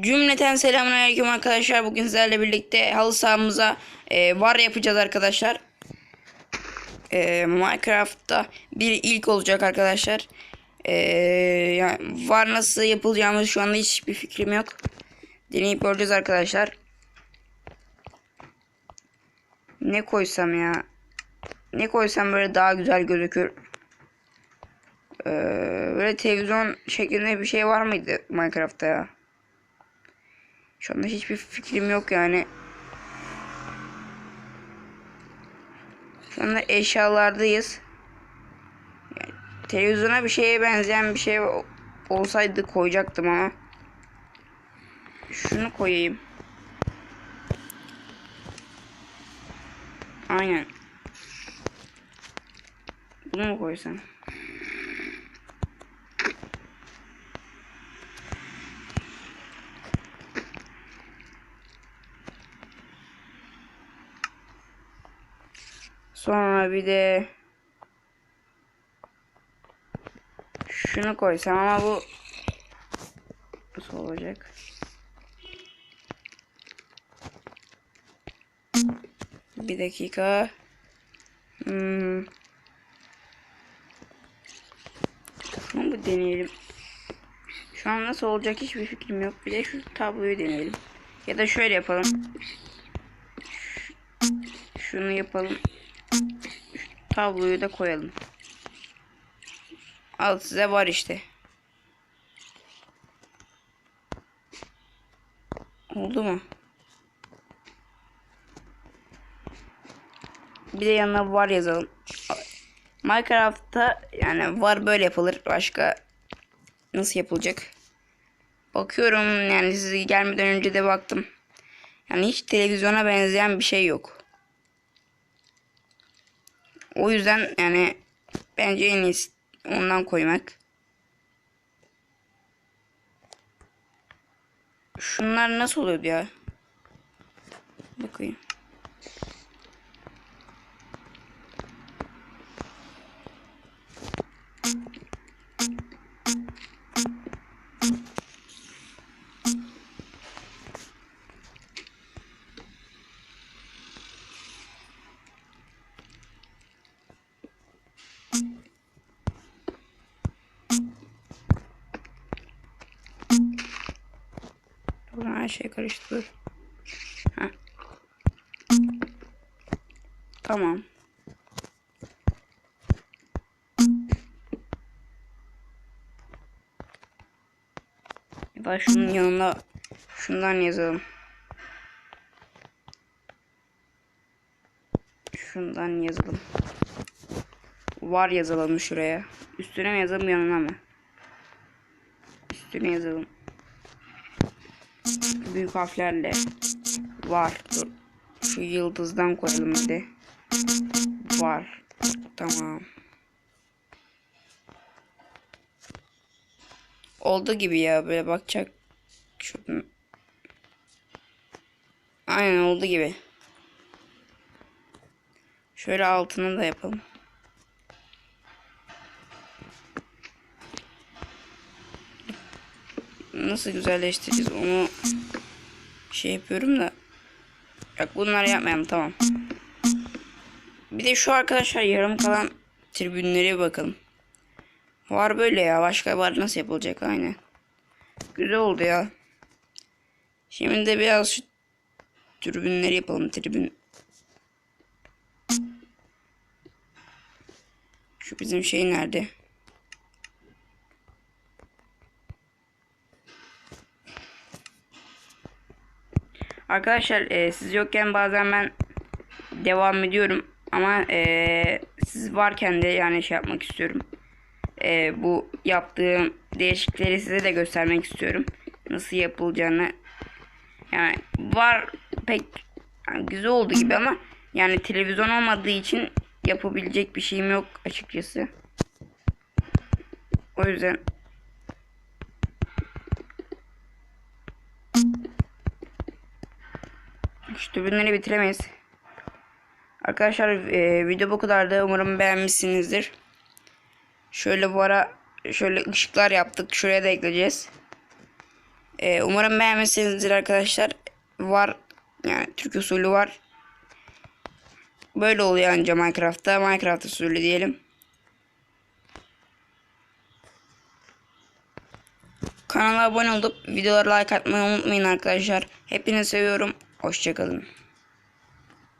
Cümleten selamünaleyküm arkadaşlar. Bugün sizlerle birlikte halı sahamıza e, var yapacağız arkadaşlar. E, Minecraft'ta bir ilk olacak arkadaşlar. E, yani var nasıl yapılacağımız şu anda hiçbir fikrim yok. Deneyip göreceğiz arkadaşlar. Ne koysam ya? Ne koysam böyle daha güzel gözükür. Ee, böyle televizyon şeklinde bir şey var mıydı Minecraft'ta ya? Şu anda hiçbir fikrim yok yani. Şu anda eşyalardayız. Yani televizyona bir şeye benzeyen bir şey olsaydı koyacaktım ama. Şunu koyayım. Aynen. Bunu mu koysam? Sonra bir de şunu koysam ama bu nasıl olacak? Bir dakika. Hmm. Şunu mu deneyelim? Şu an nasıl olacak hiçbir fikrim yok. Bir de şu tabloyu deneyelim. Ya da şöyle yapalım. Şunu yapalım. Tabloyu da koyalım. Al size var işte. Oldu mu? Bir de yanına var yazalım. Minecraft'ta yani var böyle yapılır. Başka nasıl yapılacak? Bakıyorum yani siz gelmeden önce de baktım. Yani hiç televizyona benzeyen bir şey yok. O yüzden yani bence en iyisi ondan koymak. Şunlar nasıl oluyordu ya? Bakayım. Buradan her şey karıştı. Tamam. Ya da şunun yanına şundan yazalım. Şundan yazalım. Var yazalım şuraya. Üstüne mi yazalım yanına mı? Üstüne yazalım. Büyük harflerle var. Dur. Şu yıldızdan koyalım de. Var. Tamam. Oldu gibi ya böyle bakacak. Şuradan. Aynen oldu gibi. Şöyle altını da yapalım. Nasıl güzelleştireceğiz onu şey yapıyorum da. Yok bunları yapmayalım tamam. Bir de şu arkadaşlar yarım kalan tribünlere bakalım. Var böyle ya. Başka var nasıl yapılacak aynen. Güzel oldu ya. Şimdi de biraz şu tribünleri yapalım. Tribün. Şu bizim şey nerede? Arkadaşlar e, siz yokken bazen ben devam ediyorum ama e, siz varken de yani şey yapmak istiyorum. E, bu yaptığım değişiklikleri size de göstermek istiyorum. Nasıl yapılacağını. Yani var pek yani güzel oldu gibi ama yani televizyon olmadığı için yapabilecek bir şeyim yok açıkçası. O yüzden Şu tribünleri bitiremeyiz. Arkadaşlar e, video bu kadardı. Umarım beğenmişsinizdir. Şöyle bu ara şöyle ışıklar yaptık. Şuraya da ekleyeceğiz. Ee, umarım beğenmişsinizdir arkadaşlar. Var yani Türk usulü var. Böyle oluyor anca Minecraft'ta. Minecraft usulü diyelim. Kanala abone olup videolara like atmayı unutmayın arkadaşlar. Hepinizi seviyorum. Hoşçakalın.